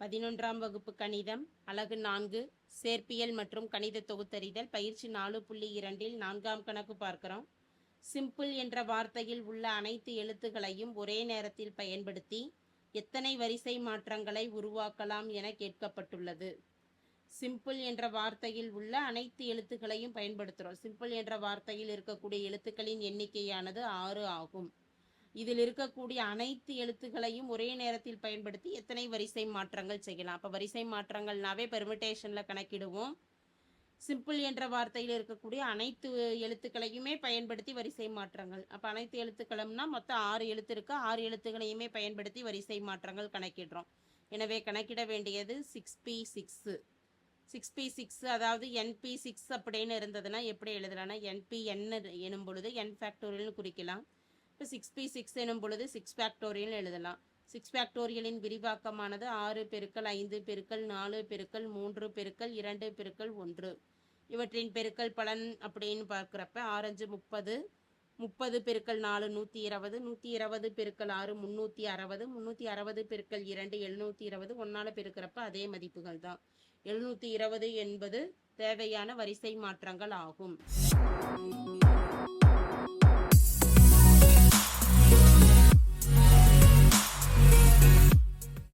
பதினொன்றாம் வகுப்பு கணிதம் அலகு நான்கு சேர்ப்பியல் மற்றும் கணித தொகுத்தறிதல் பயிற்சி நாலு புள்ளி இரண்டில் நான்காம் கணக்கு பார்க்கிறோம். சிம்பிள் என்ற வார்த்தையில் உள்ள அனைத்து எழுத்துக்களையும் ஒரே நேரத்தில் பயன்படுத்தி எத்தனை வரிசை மாற்றங்களை உருவாக்கலாம் என கேட்கப்பட்டுள்ளது. சிம்பிள் என்ற வார்த்தையில் உள்ள அனைத்து எழுத்துக்களையும் பயன்படுத்துகிறோம். சிம்பிள் என்ற வார்த்தையில் இருக்கக்கூடிய எழுத்துக்களின் எண்ணிக்கையானது ஆறு ஆகும். இதில் இருக்கக்கூடிய அனைத்து எழுத்துக்களையும் ஒரே நேரத்தில் பயன்படுத்தி எத்தனை வரிசை மாற்றங்கள் செய்யலாம். அப்போ வரிசை மாற்றங்கள்னாவே பெர்மிட்டேஷனில் கணக்கிடுவோம். சிம்பிள் என்ற வார்த்தையில் இருக்கக்கூடிய அனைத்து எழுத்துக்களையுமே பயன்படுத்தி வரிசை மாற்றங்கள். அப்போ அனைத்து எழுத்துக்களும்னா மொத்தம் ஆறு எழுத்து இருக்கு. ஆறு எழுத்துக்களையுமே பயன்படுத்தி வரிசை மாற்றங்கள் கணக்கிடுறோம். எனவே கணக்கிட வேண்டியது six P six six P six அதாவது என்பி சிக்ஸ் அப்படின்னு இருந்ததுன்னா எப்படி எழுதலாம்னா என்பி என்ன எனும் பொழுது என் ஃபேக்டோரியல்னு குறிக்கலாம். இப்போ சிக்ஸ் பி சிக்ஸ் எனும் பொழுது சிக்ஸ் ஃபேக்டோரியல் எழுதலாம். சிக்ஸ் ஃபேக்டோரியலின் விரிவாக்கமானது ஆறு பெருக்கல் ஐந்து பெருக்கல் நாலு பெருக்கல் மூன்று பெருக்கல் இரண்டு பெருக்கல் ஒன்று. இவற்றின் பெருக்கல் பலன் அப்படின்னு பார்க்குறப்ப ஆரஞ்சு முப்பது முப்பது பெருக்கல் நாலு நூற்றி இருபது நூற்றி இருபது பெருக்கல் ஆறு முந்நூற்றி அறுபது முந்நூற்றி அறுபது பெருக்கல் இரண்டு எழுநூற்றி இருபது ஒன்றால் பெருக்கிறப்ப அதே மதிப்புகள் தான். எழுநூற்றி இருபது என்பது தேவையான வரிசை மாற்றங்கள் ஆகும்.